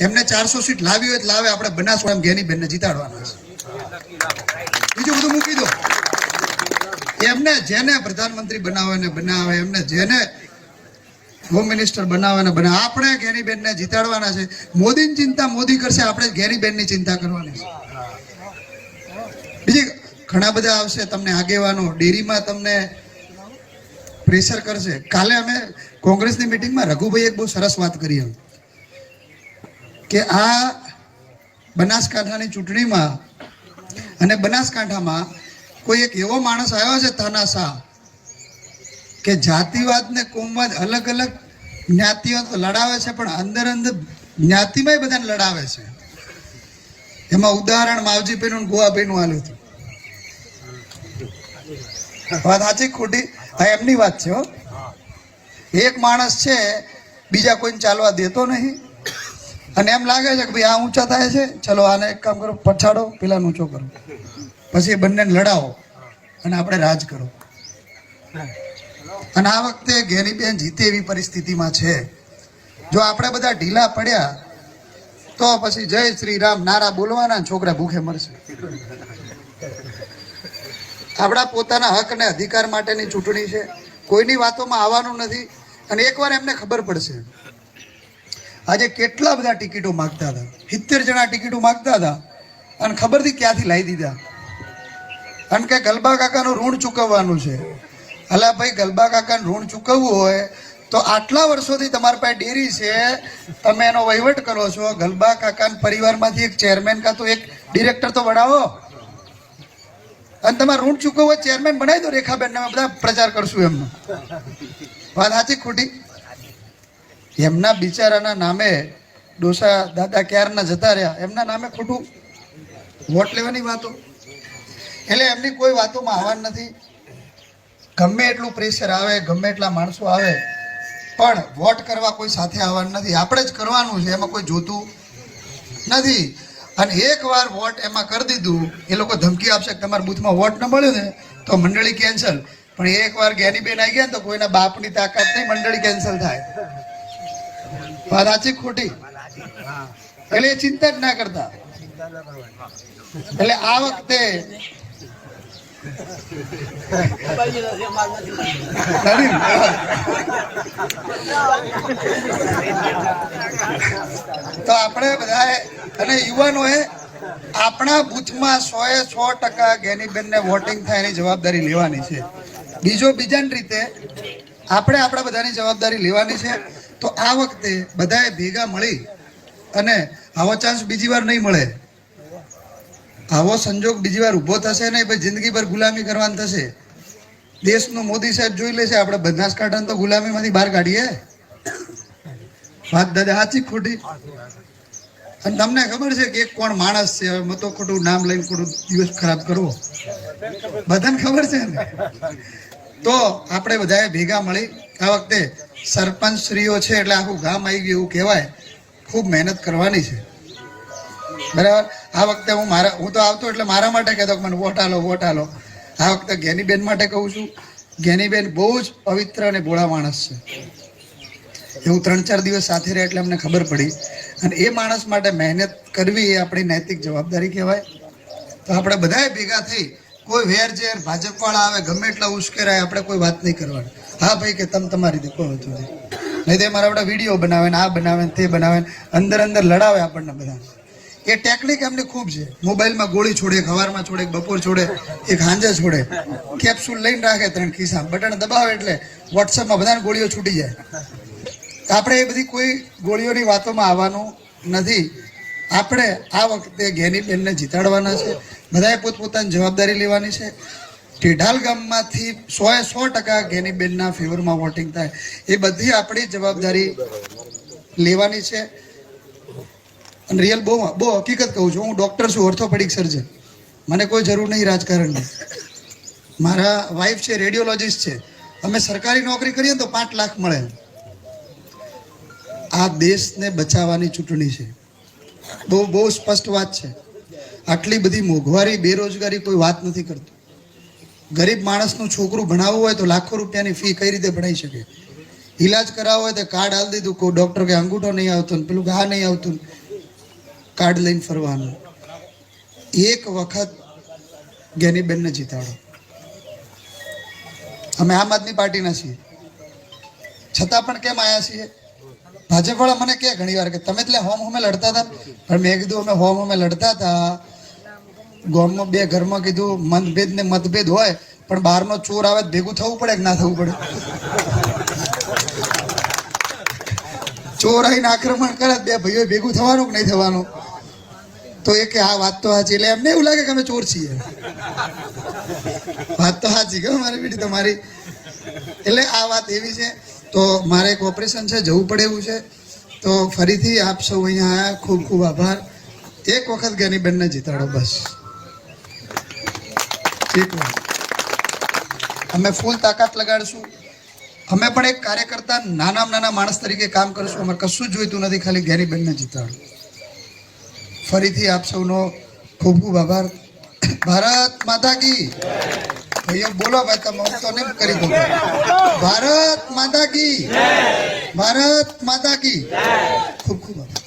એમને ચારસો સીટ લાવી હોય લાવે. આપણે બનાસવાડા ઘેની બેનને જીતાડવાના છે. બીજું બધું મૂકી દો. એમને જેને પ્રધાનમંત્રી બનાવે ને બનાવે, એમને જેને હોમ મિનિસ્ટર બનાવે ને બનાવે, આપણે ઘેની બેનને જીતાડવાના છે. મોદીની ચિંતા મોદી કરશે, આપણે ઘેની બેનની ચિંતા કરવાની છે. બીજી ઘણા બધા આવશે તમને આગેવાનો. ડેરીમાં તમને પ્રેશર કરશે. કાલે અમે કોંગ્રેસની મિટિંગમાં રઘુભાઈ એક બહુ સરસ વાત કરી એમ. કે આ બનાસકાંઠાની ચૂંટણીમાં અને બનાસકાંઠામાં કોઈ એક એવો માણસ આવ્યો છે તાનાશાહ કે જાતિવાદને કોમવાદ અલગ અલગ જ્ઞાતિઓ તો લડાવે છે, પણ અંદર અંદર જ્ઞાતિમાંય બધાને લડાવે છે. એમાં ઉદાહરણ માવજીભાઈનું ગોવા ગોવાભાઈનું આલ્યું હતું. વાત સાચી ખોટી? આ એમની વાત છે હો. એક માણસ છે, બીજા કોઈને ચાલવા દેતો નહીં. અને એમ લાગે છે કે ભાઈ આ ઊંચા થાય છે, ચલો આને એક કામ કરો, પછાડો, પેલા ઊંચો કરો પછી એ બંનેને લડાવો અને આપણે રાજ કરો. અને આ વખતે ઘેરીબેન જીતે એવી પરિસ્થિતિમાં છે. જો આપણે બધા ઢીલા પડ્યા, તો પછી જય શ્રી રામ, નારા બોલવાના છોકરા ભૂખે મરશે. આપણા પોતાના હક અને અધિકાર માટેની ચૂંટણી છે. કોઈની વાતોમાં આવવાનું નથી. અને એકવાર એમને ખબર પડશે. આજે કેટલા બધા ટિકિટો માગતા હતા? સિત્તેર જણા ટિકિટો માગતા હતા અને ખબરથી ક્યાંથી લાવી દીધા? અને કે ગલબા કાકાનું ઋણ ચૂકવવાનું છે. અલા ભાઈ, ગલબા કાકાનું ઋણ ચૂકવવું હોય તો આટલા વર્ષોથી તમારી પાસે ડેરી છે, તમે એનો વહીવટ કરો છો. ગલબા કાકાના પરિવારમાંથી એક ચેરમેન કાં તો એક ડિરેક્ટર તો બનાવો અને તમારે ઋણ ચૂકવવો ચેરમેન બનાવી દો રેખાબેન અમે બધા પ્રચાર કરશું એમનો. વાત સાચી ખોટી? એમના બિચારાના નામે ડોસા દાદા ક્યારના જતા રહ્યા? એમના નામે ખોટું વોટ લેવાની વાતો? એટલે એમની કોઈ વાતોમાં આવવાનું નથી. ગમે એટલું પ્રેશર આવે, ગમે એટલા માણસો આવે, પણ વોટ કરવા કોઈ સાથે આવવાનું નથી. આપણે જ કરવાનું છે, એમાં કોઈ જોતું નથી. અને એકવાર વોટ એમાં કરી દીધું, એ લોકો ધમકી આપશે કે તમારા બૂથમાં વોટ ન મળ્યો ને, તો મંડળી કેન્સલ પણ એકવાર જ્ઞાનીબેન આવી ગયા ને, તો કોઈના બાપની તાકાત નહીં, મંડળી કેન્સલ થાય. વાત ખોટી. એટલે એ ચિંતા જ ના કરતા. એટલે આ વખતે તો આપણે બધાએ અને યુવાનોએ આપણા બુથમાં સો એ સો ટકા ગેનીબેનને વોટિંગ થાય એની જવાબદારી લેવાની છે. બીજો બીજાની રીતે આપણે આપણા બધાની જવાબદારી લેવાની છે. તો આ વખતે બધાએ ભેગા મળી અને આવો ચાન્સ બીજી વાર નહીં મળે. આવો સંજોગ બીજી વાર ઊભો થશે નહીં પછી જિંદગીભર ગુલામી કરવાની થશે. દેશનું મોદી સાહેબ જોઈ લેશે, આપણે બનાસકાંઠાને તો ગુલામીમાંથી બહાર કાઢીએ. વાત દાદા સાચી ખોટી? અને તમને ખબર છે કે એક કોણ માણસ છે, હવે મતો ખોટું, નામ લઈને ખોટું દિવસ ખરાબ કરવો. બધાને ખબર છે ને? તો આપણે બધાએ ભેગા મળી આ વખતે સરપંચ શ્રીઓ છે એટલે આખું ગામ આવી ગયું એવું કહેવાય. ખૂબ મહેનત કરવાની છે. બરાબર? આ વખતે હું મારા, હું તો આવતો એટલે મારા માટે કહેતો મને વોટ આલો વોટ આલો. આ વખતે જ્ઞાનીબેન માટે કહું છું. જ્ઞાનીબેન બહુ જ પવિત્ર અને ભોળા માણસ છે. એવું ત્રણ ચાર દિવસ સાથે રહે એટલે અમને ખબર પડી. અને એ માણસ માટે મહેનત કરવી એ આપણી નૈતિક જવાબદારી કહેવાય. તો આપણે બધાએ ભેગા થઈ કોઈ વેર ઝેર ભાજપવાળા આવે, ગમે એટલા ઉશ્કેરાય, આપણે કોઈ વાત નહીં કરવાની. હા ભાઈ, કે તમે તમારી રીતે કોઈ હતું નહીં નહીં તો મારા આપણા વીડિયો બનાવે ને આ બનાવે ને તે બનાવે ને અંદર અંદર લડાવે આપણને બધા. એ ટેકનિક એમની ખૂબ છે. મોબાઈલમાં ગોળી છોડે, ખવારમાં છોડે બપોર છોડે, એક હાંજે છોડે. કેપ્સ્યુલ લઈને રાખે ત્રણ ખિસ્સા. બટન દબાવે એટલે વોટ્સઅપમાં બધાને ગોળીઓ છૂટી જાય. આપણે એ બધી કોઈ ગોળીઓની વાતોમાં આવવાનું નથી. આપણે આ વખતે જ્ઞાનીબેનને જીતાડવાના છે. બધાએ પોતપોતાની જવાબદારી લેવાની છે. ટેઢાલ ગામમાંથી સો એ સો ટકા ગેનીબેનના ફેવરમાં વોટિંગ થાય. એ બધી આપણી જવાબદારી લેવાની છે. અને રિયલ બહુ બહુ હકીકત કહું છું, હું ડૉક્ટર છું, ઓર્થોપેડિક સર્જન. મને કોઈ જરૂર નહીં રાજકારણની. મારા વાઈફ છે રેડિયોલોજિસ્ટ છે. અમે સરકારી નોકરી કરીએ તો પાંચ લાખ મળે. આ દેશને બચાવવાની ચૂંટણી છે. બહુ બહુ સ્પષ્ટ વાત છે. આટલી બધી મોંઘવારી, બેરોજગારી કોઈ વાત નથી કરતું. ગરીબ માણસનું છોકરું ભણાવવું હોય તો લાખો રૂપિયાની ફી કઈ રીતે ભણાઈ શકે? ઈલાજ કરાવવો હોય તો કાર્ડ હાલ દીધું, કોઈ ડૉક્ટર કે અંગૂઠો નહીં આવતો પેલું ઘા નહીં આવતું કાર્ડ લઈને ફરવાનું. એક વખત જ્ઞાનીબેનને જીતાડો. અમે આમ આદમી પાર્ટીના છીએ. છતાં પણ કેમ આવ્યા છીએ? ભાજપવાળા મને કે ઘણી વાર કે તમે એટલે હોમ હોમે લડતા હતા પણ મેં કીધું અમે હોમ હોમે લડતા હતા. ગામમાં બે ઘરમાં કીધું, મતભેદ ને મતભેદ હોય, પણ બહારનો ચોર આવે ભેગું થવું પડે કે ના થવું પડે? ચોર આવીને આક્રમણ કરે બે ભાઈઓ ભેગું થવાનું કે નહીં થવાનું? તો એ કે આ વાત તો સાચી. એટલે એમને એવું લાગે કે અમે ચોર છીએ. વાત તો સાચી કે મારી બેટી તમારી? એટલે આ વાત એવી છે. તો મારે એક ઓપરેશન છે, જવું પડે એવું છે. તો ફરીથી આપ સૌ અહીંયા ખૂબ ખૂબ આભાર. એક વખત જ્ઞાનીબેનને જીતાડો, બસ. એક વાર અમે ફૂલ તાકાત લગાડશું. અમે પણ એક કાર્યકર્તા નાનામાં નાના માણસ તરીકે કામ કરશું. અમારે કશું જોઈતું નથી, ખાલી જ્ઞાનીબેનને જીતાડું. ફરીથી આપ સૌનો ખૂબ ખૂબ આભાર. ભારત માતા કી. ભાઈઓ, બોલો ભાઈ, તમે હું તો નહીં કરી દઉં ભારત માતા કી. ભારત માતા કી. ખૂબ ખૂબ આભાર.